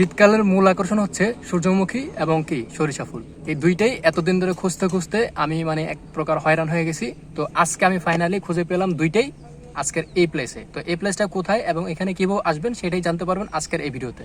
শীতকালের মূল আকর্ষণ হচ্ছে সূর্যমুখী এবং কি সরিষা ফুল। এই দুইটাই এতদিন ধরে খুঁজতে খুঁজতে আমি মানে এক প্রকার হয়রান হয়ে গেছি। তো আজকে আমি ফাইনালি খুঁজে পেলাম দুইটাই আজকের এই প্লেসে তো এই প্লেসটা কোথায় এবং এখানে কীভাবে আসবেন সেটাই জানতে পারবেন আজকের এই ভিডিওতে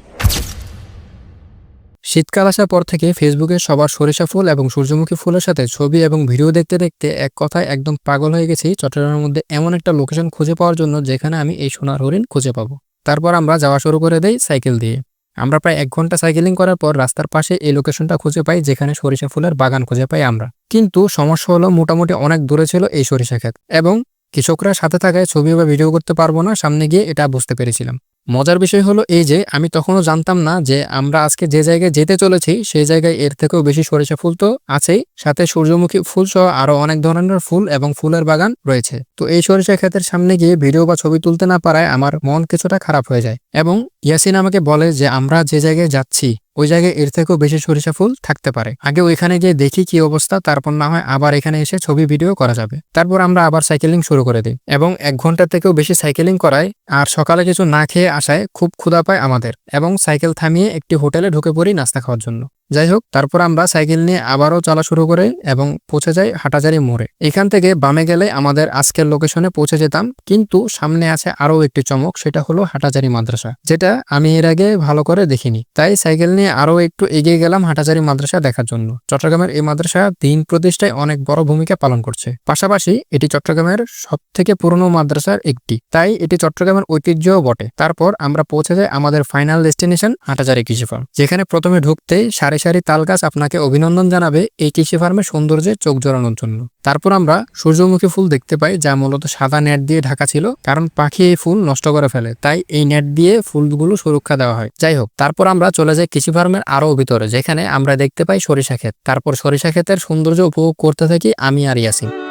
শীতকাল আসার পর থেকে ফেসবুকে সবার সরিষা ফুল এবং সূর্যমুখী ফুলের সাথে ছবি এবং ভিডিও দেখতে দেখতে এক কথায় একদম পাগল হয়ে গেছি চট্টগ্রামের মধ্যে এমন একটা লোকেশন খুঁজে পাওয়ার জন্য যেখানে আমি এই সোনার হরিণ খুঁজে পাবো। তারপর আমরা যাওয়া শুরু করে দেই সাইকেল দিয়ে। আমরা প্রায় এক ঘণ্টা সাইকেলিং করার পর রাস্তার পাশে এই লোকেশনটা খুঁজে পাই, যেখানে সরিষা ফুলের বাগান খুঁজে পাই আমরা। কিন্তু সমস্যা হলো মোটামুটি অনেক দূরে ছিল এই সরিষা ক্ষেত। এবং কৃষকরা সাথে থাকায় ছবি বা ভিডিও করতে পারব না, সামনে গিয়ে এটা বুঝতে পেরেছিলাম। মজার বিষয় হলো এই যে, আমি তখনও জানতাম না যে আমরা আজকে যে জায়গায় যেতে চলেছি, সেই জায়গায় এর থেকেও বেশি সরিষা ফুল তো আছেই। সাথে সূর্যমুখী ফুল সহ আরও অনেক ধরনের ফুল এবং ফুলের বাগান রয়েছে। তো এই সরিষা ক্ষেতের সামনে গিয়ে ভিডিও বা ছবি তুলতে না পারায় আমার মন কিছুটা খারাপ হয়ে যায় এবং ইয়াসিন আমাকে বলে যে, আমরা যে জায়গায় যাচ্ছি, ওই জায়গায় এর থেকেও বেশি সরিষা ফুল থাকতে পারে। আগে ওইখানে গিয়ে দেখি কি অবস্থা, তারপর না হয় আবার এখানে এসে ছবি ভিডিও করা যাবে। তারপর আমরা আবার সাইকেলিং শুরু করে দিই এবং এক ঘণ্টার থেকেও বেশি সাইকেলিং করায়, আর সকালে কিছু না খেয়ে আসায় খুব ক্ষুধা পায় আমাদের এবং সাইকেল থামিয়ে একটি হোটেলে ঢুকে পড়ি নাস্তা খাওয়ার জন্য। যাই হোক তারপর আমরা সাইকেল নিয়ে আবারও চলা শুরু করে এবং পৌঁছে যাই হাটাজারি মোড়ে। এখান থেকে বামে গেলে আমাদের আজকের লোকেশনে পৌঁছে যেতাম, কিন্তু সামনে আছে আরও একটি চমক, সেটা হলো হাটাজারি মাদ্রাসা, যেটা আমি এর আগে ভালো করে দেখিনি। তাই সাইকেল নিয়ে আরও একটু এগিয়ে গেলাম হাটাজারি মাদ্রাসা দেখার জন্য। চট্টগ্রামের এই মাদ্রাসা দিন প্রতিষ্ঠায় অনেক বড় ভূমিকা পালন করছে। পাশাপাশি এটি চট্টগ্রামের সব থেকে পুরনো মাদ্রাসার একটি। তাই এটি চট্টগ্রামের ঐতিহ্যও বটে। তারপর আমরা পৌঁছে যাই আমাদের ফাইনাল ডেস্টিনেশন হাটাজারি কৃষি ফার্ম যেখানে প্রথমে ঢুকতেই সারি সারি তাল গাছ আপনাকে অভিনন্দন জানাবে এই কৃষি ফার্মের সৌন্দর্যে চোখ জড়ানোর জন্য। তারপর আমরা সূর্যমুখী ফুল দেখতে পাই, যা মূলত সাদা নেট দিয়ে ঢাকা ছিল, কারণ পাখি এই ফুল নষ্ট করে ফেলে, তাই এই নেট দিয়ে ফুলগুলো সুরক্ষা দেওয়া হয়। যাই হোক, তারপর আমরা চলে যাই কৃষি ফার্মের আরও ভিতরে, যেখানে আমরা দেখতে পাই সরিষা ক্ষেত। তারপর সরিষা ক্ষেতের সৌন্দর্য উপভোগ করতে থাকি আমি আর ইয়াসিন।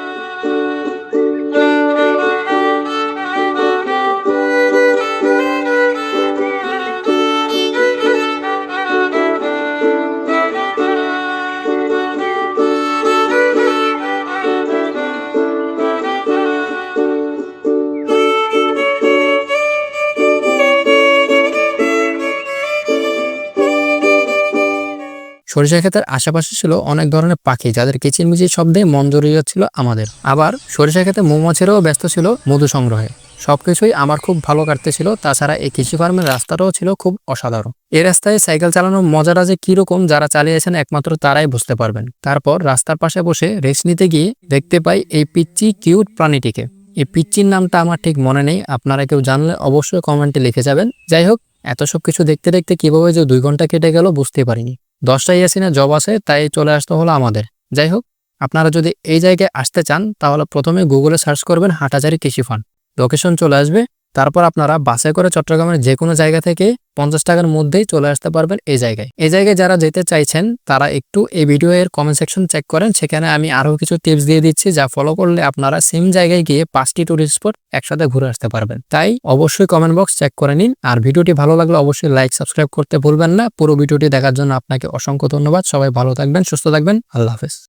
সরিষা ক্ষেতের আশেপাশে ছিল অনেক ধরনের পাখি, যাদের কিচিরমিচির শব্দে মন জড়িয়ে যাচ্ছিল আমাদের। আবার সরিষা ক্ষেতে মৌমাছিরাও ব্যস্ত ছিল মধু সংগ্রহে। সবকিছুই আমার খুব ভালো কাটতেছিল তাছাড়া এই কৃষি ফার্মের রাস্তাটাও ছিল খুব অসাধারণ। এই রাস্তায় সাইকেল চালানোর মজাটা যে কীরকম যারা চালিয়েছেন একমাত্র তারাই বুঝতে পারবেন। তারপর রাস্তার পাশে বসে রেস্ট নিতে গিয়ে দেখতে পাই এই পিচ্চি কিউট প্রাণীটিকে। এই পিচ্চির নামটা আমার ঠিক মনে নেই, আপনারা কেউ জানলে অবশ্যই কমেন্টে লিখে যাবেন। যাই হোক, এত সব কিছু দেখতে দেখতে কীভাবে যে দুই ঘণ্টা কেটে গেল বুঝতে পারিনি। দশটা ইয়াসিনে জব আছে, তাই চলে আসতে হলো আমাদের। যাই হোক, আপনারা যদি এই জায়গায় আসতে চান, তাহলে প্রথমে গুগলে সার্চ করবেন হাটাচারি কৃষি ফান্ড লোকেশন চলে আসবে, তারপর আপনারা বাসে করে চট্টগ্রামের যে কোনো জায়গা থেকে পঞ্চাশ টাকার মধ্যেই চলে আসতে পারবেন এই জায়গায়। এই জায়গায় যারা যেতে চাইছেন, তারা একটু এই ভিডিও এর কমেন্ট সেকশন চেক করেন। সেখানে আমি আরও কিছু টিপস দিয়ে দিচ্ছি যা ফলো করলে আপনারা সেম জায়গায় গিয়ে পাঁচটি টুরিস্ট স্পট একসাথে ঘুরে আসতে পারবেন। তাই অবশ্যই কমেন্ট বক্স চেক করে নিন। আর ভিডিওটি ভালো লাগলে অবশ্যই লাইক সাবস্ক্রাইব করতে ভুলবেন না। পুরো ভিডিওটি দেখার জন্য আপনাকে অসংখ্য ধন্যবাদ। সবাই ভালো থাকবেন, সুস্থ থাকবেন। আল্লাহ হাফেজ।